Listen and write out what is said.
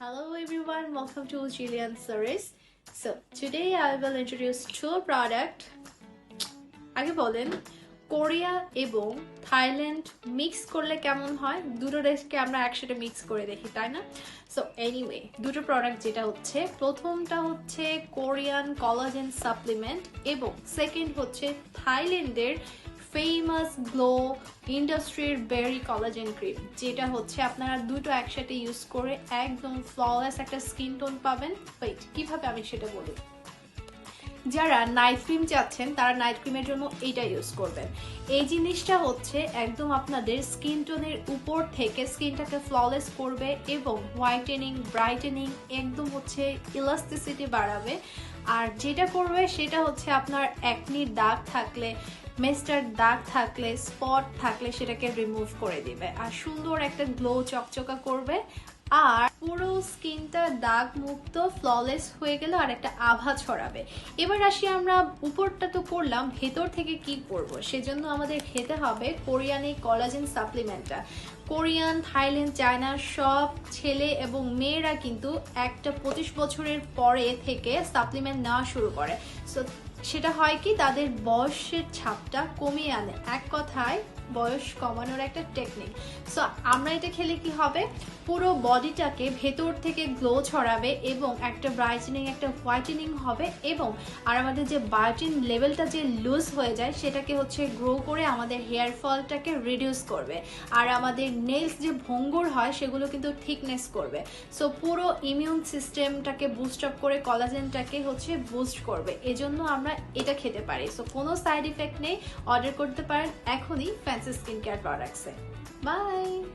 Hello everyone, welcome to Jillian Series. So today I will introduce two product. আগে বলেন Korea এবং Thailand mix করলে কেমন হয় দুটো দেশকে আমরা একসাথে মিক্স করে দেখি তাই না সো এনিওয়ে দুটো প্রোডাক্ট যেটা হচ্ছে প্রথমটা হচ্ছে কোরিয়ান কলাজেন সাপ্লিমেন্ট এবং সেকেন্ড হচ্ছে থাইল্যান্ডের ফেমাস গ্লো ইন্ডাস্ট্রির বেরি কলাজেন ক্রিম যেটা হচ্ছে আপনারা দুটো একসাথে ইউজ করে একদম ফ্ললেস একটা স্কিন টোন পাবেন। ওয়েট কীভাবে আমি সেটা বলি? যারা নাইট ক্রিম চাচ্ছেন, তারা নাইট ক্রিমের জন্য এইটা ইউজ করবেন। এই জিনিসটা হচ্ছে একদম আপনাদের স্কিন টোনের উপর থেকে স্কিনটাকে ফ্ললেস করবে এবং হোয়াইটেনিং ব্রাইটেনিং একদম হচ্ছে ইলাস্টিসিটি বাড়াবে। আর যেটা করবে সেটা হচ্ছে আপনার একনির দাগ থাকলে মেস্টার দাগ থাকলে স্পট থাকলে সেটাকে রিমুভ করে দিবে। আর সুন্দর একটা গ্লো চকচকা করবে। আর পুরো স্কিনটা দাগ মুক্ত ফ্ললেস হয়ে গেল আর একটা আভা ছড়াবে। এবার আসি আমরা উপরটা তো করলাম, ভেতর থেকে কি করব? সেজন্য আমাদের খেতে হবে কোরিয়ান এই কলাজেন সাপ্লিমেন্টটা কোরিয়ান, থাইল্যান্ড, চায়না সব ছেলে এবং মেয়েরা কিন্তু একটা পঁচিশ বছরের পরে থেকে সাপ্লিমেন্ট নেওয়া শুরু করে। সো সেটা হয় কি, তাদের বয়সের ছাপটা কমিয়ে আনে। এক কথায়, বয়স কমানোর একটা টেকনিক সো আমরা এটা খেলে কি হবে? পুরো বডিটাকে ভেতর থেকে গ্লো ছড়াবে এবং একটা ব্রাইটেনিং একটা হোয়াইটেনিং হবে এবং আর আমাদের যে বায়োটিন লেভেলটা যে লুজ হয়ে যায়, সেটাকে হচ্ছে গ্রো করে আমাদের হেয়ার ফলটাকে রিডিউস করবে। আর আমাদের নেলস যে ভঙ্গুর হয়, সেগুলো কিন্তু থিকনেস করবে। সো পুরো ইমিউন সিস্টেমটাকে বুস্ট আপ করে কলাজেনটাকে হচ্ছে বুস্ট করবে। এজন্য আমরা এটা খেতে পারে। সো কোনো সাইড ইফেক্ট নেই। অর্ডার করতে পারেন এখনই ফ্যান্সি স্কিন কেয়ার প্রোডাক্টসে বাই